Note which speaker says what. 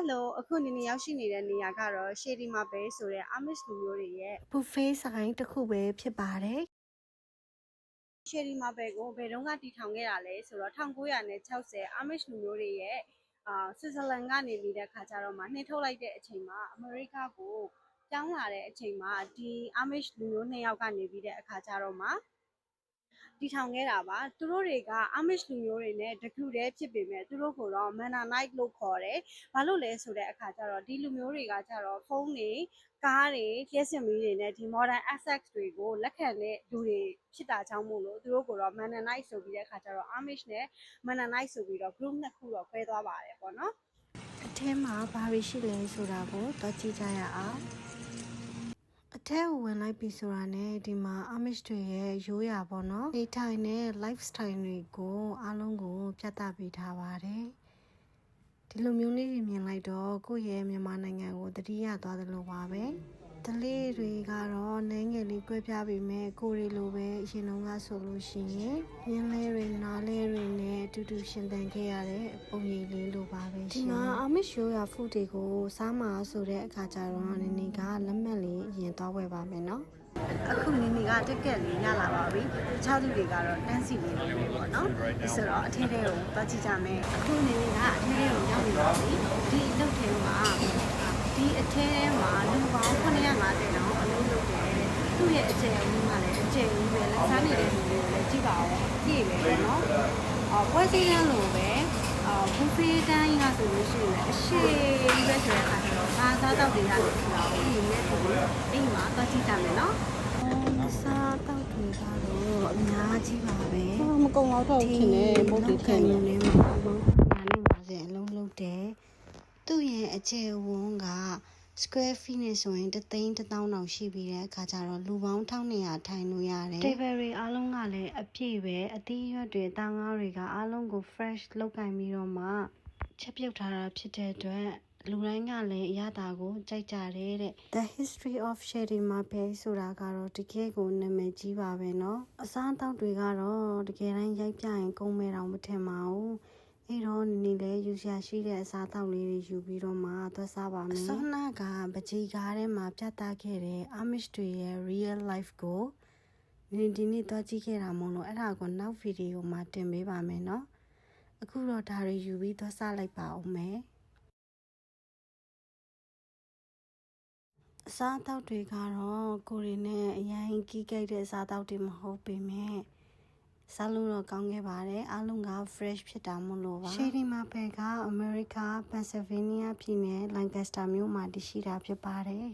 Speaker 1: Hello အခုနေနေရောက်ရှိနေတဲ့နေရာကတော့ Shady Marble ဆိုတဲ့ Amish လူမျိုးတွေရဲ့
Speaker 2: buffet ဆိုင်တစ်ခုပဲဖြစ်ပါတယ်
Speaker 1: Shady Marble ကိုဘယ်တော့ကတည်ထောင်ခဲ့တာလဲဆိုတော့1960 Amish လူမျိုးတွေရဲ့အာဆွစ်ဇာလန်ကနေပြီးတဲ့ခါကျတော့မှနှိမ့်ထုတ်လိုက်တဲ့အချိန်မှာအမေရိကကိုကျောင်းလာတဲ့အချိန်မှာဒီ Amish လူမျိုးနှစ်ယောက်ကနေပြီးတဲ့အခါကျတော့မှ တည်ထောင်ခဲ့တာပါသူတို့တွေက Amish လူမျိုးတွေနဲ့တကူတည်းဖြစ်ပေမဲ့သူတို့ကိုတော့ Mennonite လို့ခေါ်တယ်ဘာလို့လဲဆိုတဲ့အခါကျတော့ဒီလူမျိုးတွေကကျတော့ဖုန်းတွေကားတွေလျှက်စင်မီတွေနဲ့ဒီ modern assets တွေကိုလက်ခံတဲ့လူတွေဖြစ်တာကြောင့်မို့လို့သူတို့ကိုတော့ Mennonite ဆိုပြီးတဲ့အခါကျတော့ Amish နဲ့ Mennonite ဆိုပြီးတော့ group နှစ်ခုတော့ခွဲသွားပါတယ်ပေါ့နော်
Speaker 2: အထဲမှာဘာတွေရှိလဲဆိုတာကိုတော့ကြည့်ကြရအောင်အ ထဲကိုဝင်လိုက်ပြီဆိုတာနဲ့ဒီမှာ Amish တွေရဲ့ရိုးရာပေါ့နော်နေထိုင်တဲ့ lifestyle တွေကိုအားလုံးကိုပြသပေးထားပါတယ်ဒီလိုမျိုးလေးတွေမြင်လိုက်တော့ကိုယ့်ရဲ့မြန်မာနိုင်ငံကိုတတိယသွားသလိုပါပဲတလေးတွေကတော့နည်းငယ်လေးကွဲပြားပေမဲ့ကိုယ်တွေလိုပဲအရင်တုန်းကဆိုလို့ရှိရင်မြင်းလဲတွေနားလဲ တွေနဲ့အတူတူရှင်သန်ခဲ့ရတဲ့ပုံရိပ်လေးလိုပါပဲရှင်ဒီမှာအမစ်ရှိုးရဖူတွေကိုစားမှာဆိုတဲ့အခါကျတော့နင်းနေကလက်မှတ်လေးအရင်သွားဝယ်ပါမယ်နော်
Speaker 1: အခုနေနေကတက်ကက်လေးရလာပါပြီတခြားသူတွေကတော့တန်းစီနေလို့ပေါ့နော်ဆိုတော့အထင်းထဲကိုသွားကြည့်ကြမယ်အခုနေနေကအထင်းထဲကိုရောက်နေပါပြီဒီအလုပ်ထဲမှာဒီအထင်းထဲမှာလူပေါင်း950တောင်အလုပ်လုပ်တယ်သူ့ရဲ့အကျယ်အဝန်းကလည်းအကျယ်ကြီးပဲလက်စားနေတဲ့လူတွေကိုလည်းကြည့်ပါဦးကြည့်ပဲပေါ့နော်အော် ပွဲစည်းတန်းလို့ပဲအော်ဘူဖေးတန်းကြီးကဆိုလို့ရှိရင်လည်းအရှိကြီးပဲဆိုတဲ့အခါကျတော့ဘာသာတော့တွေရတယ်ဆိုတာကိုဒီနေ့ဆိုပြီးအိမ်မှာသွားကြည့်ကြမယ်နော်
Speaker 2: အော်စားတော့တွေကတော့အများကြီးပါပဲ
Speaker 1: မကုံတော့တော့ခင်နေမဟုတ်တယ်ခင်နေ
Speaker 2: နေမှာပေါ့950အလုံးလုံးတယ်သူ့ရဲ့အကျယ်ဝန်းက square feet နဲ့ဆိုရင်တသိန်းတစ်သောင်းတောင်ရှိပြီးတဲ့အခါကျတော့လူပေါင်း1200ထိုင်လို့ရတယ် table တွေအားလုံးကလည်းအပြည့်ပဲအသီးရွက်တွေတာငါးတွေကအားလုံးကို fresh လောက်ကင်ပြီးတော့မှချက်ပြုတ်ထားတာဖြစ်တဲ့အတွက်လူတိုင်းကလည်းအရသာကိုကြိုက်ကြတယ်တဲ့ The History of Shady Marble ဆိုတာကတော့တကယ်ကိုနာမည်ကြီးပါပဲเนาะအစားအသောက်တွေကတော့တကယ်တမ်းရိုက်ပြရင်ကုန်မဲ့တော့မထင်ပါဘူး အဲ့တော့နေလေယူရရှိတဲ့အစားအသောက်လေးတွေယူပြီးတော့မှသွက်စားပါမယ်ဆောနာကပကြေကားထဲမှာပြသခဲ့တဲ့ Amish တွေရဲ့ real life ကိုဒီဒီနေ့သွားကြည့်ခဲ့တာမဟုတ်လို့အဲ့ဒါကိုနောက်ဗီဒီယိုမှာတင်ပေးပါမယ်နော်အခုတော့ဒါတွေယူပြီးသွက်စားလိုက်ပါဦးမယ်အစားအသောက်တွေကတော့ကိုရီနဲ့အရင်ကြီးကြိုက်တဲ့အစားအသောက်တွေမဟုတ်ပေမဲ့ စားလို့တော့ကောင်းခဲ့ပါတယ်အားလုံးက fresh ဖြစ်တာမို့လို့ပါ Shady Marble ကအမေရိက Pennsylvania ပြည်နယ် Lancaster မြို့မှာတည်ရှိတာဖြစ်ပါတယ်